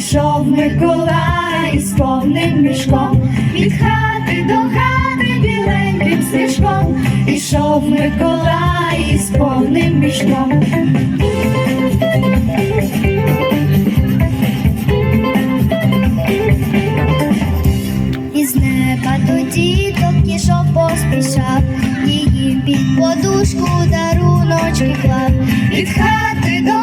ішов Миколай з повним мішком, від хати до хати біленьким сніжком, ішов Миколай з повним мішком. Із неба до діток поспішав, її під подушку даруночки клав. Від хати до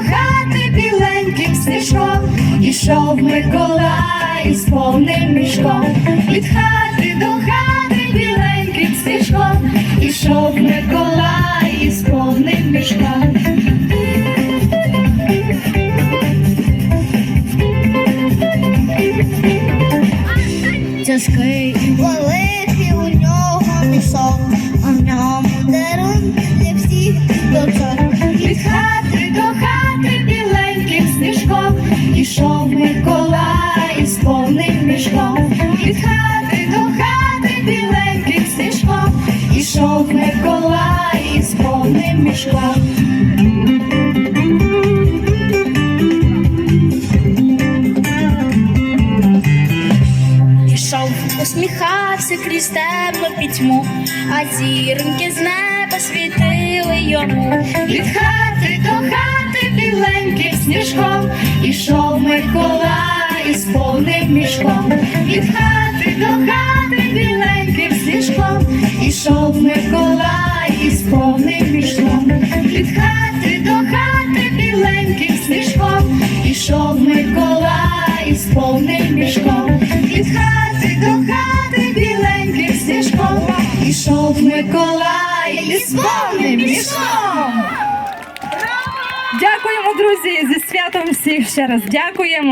ішов Миколай з повним мішком, від хати до хати біленьким сніжком, ішов Миколай з повним мішком. Тяжкий великий у нього мішок, ішов Миколай з повним мішком, від хати до хати біленьким сніжком, ішов Миколай з повним мішком. Ішов, усміхався крізь теплу пітьму, а зіроньки з неба світили йому. Від хати повним мішком, від хати до хати біленьким сніжком, ішов Миколай з повним мішком, від хати до хати біленьким сніжком, ішов Миколай з повним мішком, від хати до хати біленьким сніжком, ішов Миколай з повним мішком. Дякуємо, друзі, зі святом всіх ще раз. Дякуємо.